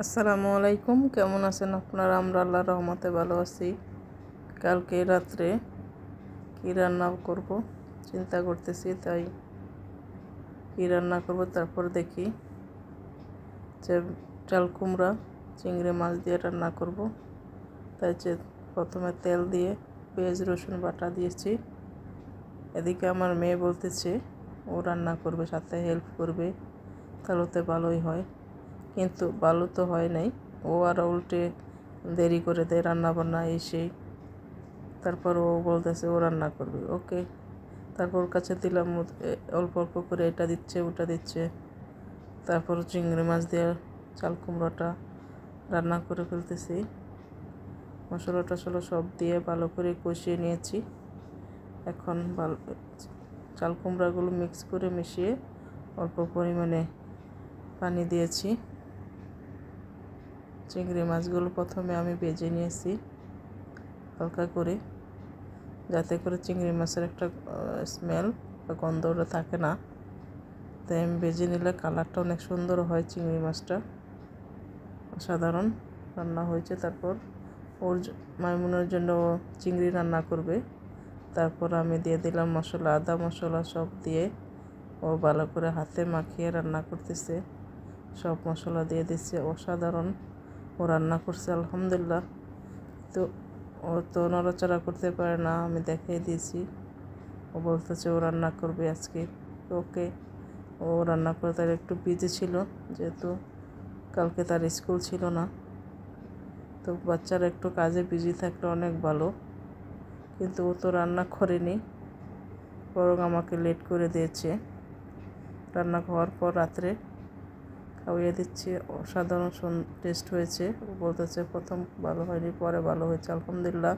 আসসালামু আলাইকুম। কেমন আছেন আপনারা? আমরা আল্লাহ রহমতে ভালো আছি। কালকে রাত্রে কী রান্না করব চিন্তা করতেছি, তাই কী রান্না করব তারপর দেখি। যে চাল কুমড়া, চিংড়ি মাছ দিয়ে রান্না করব। তাই যে প্রথমে তেল দিয়ে পেঁয়াজ, রসুন বাটা দিয়েছি। এদিকে আমার মেয়ে বলতেছে, ও রান্না করবে, সাথে হেল্প করবে, তাহলে তো ভালোই হয়। কিন্তু ভালো তো হয় নাই। ও আর উল্টে দেরি করে দেয় রান্না বান্না সেই তারপর ও বলতেছে, ও রান্না করবে। ওকে। তারপর কাছে দিলাম অল্প অল্প করে এটা দিচ্ছে, ওটা দিচ্ছে। তারপর চিংড়ি মাছ দিয়ে চাল কুমড়োটা রান্না করে ফেলতেছি। মশলা টশলা সব দিয়ে ভালো করে কষিয়ে নিয়েছি। এখন ভালো চাল কুমড়াগুলো মিক্স করে মিশিয়ে অল্প পরিমাণে পানি দিয়েছি। চিংড়ি মাছগুলো প্রথমে আমি ভেজে নিয়েছি হালকা করে, যাতে করে চিংড়ি মাছের একটা স্মেল বা গন্ধটা থাকে না। তাই আমি ভেজে নিলে কালারটা অনেক সুন্দর হয় চিংড়ি মাছটা। সাধারণ রান্না হয়েছে। তারপর ওর মাইমুনের জন্য চিংড়ি রান্না করবে। তারপর আমি দিয়ে দিলাম মশলা, আদা মশলা সব দিয়ে ও ভালো করে হাতে মাখিয়ে রান্না করতেছে। সব মশলা দিয়ে দিচ্ছে অসাধারণ ও রান্না করছে, আলহামদুলিল্লাহ। তো ও তো নড়াচড়া করতে পারে না, আমি দেখিয়ে দিয়েছি। ও বলতেছে ও রান্না করবে আজকে। তো ওকে, ও রান্না করে তার একটু বিজি ছিল, যেহেতু কালকে তার স্কুল ছিল না। তো বাচ্চারা একটু কাজে বিজি থাকলে অনেক ভালো। কিন্তু ও তো রান্না করেনি, বরং আমাকে লেট করে দিয়েছে। রান্না হওয়ার পর রাত্রে খাওয়িয়ে দিচ্ছি। অসাধারণ টেস্ট হয়েছে। বলতেছে প্রথম ভালো হয়নি পরে ভালো হয়েছে আলহামদুলিল্লাহ।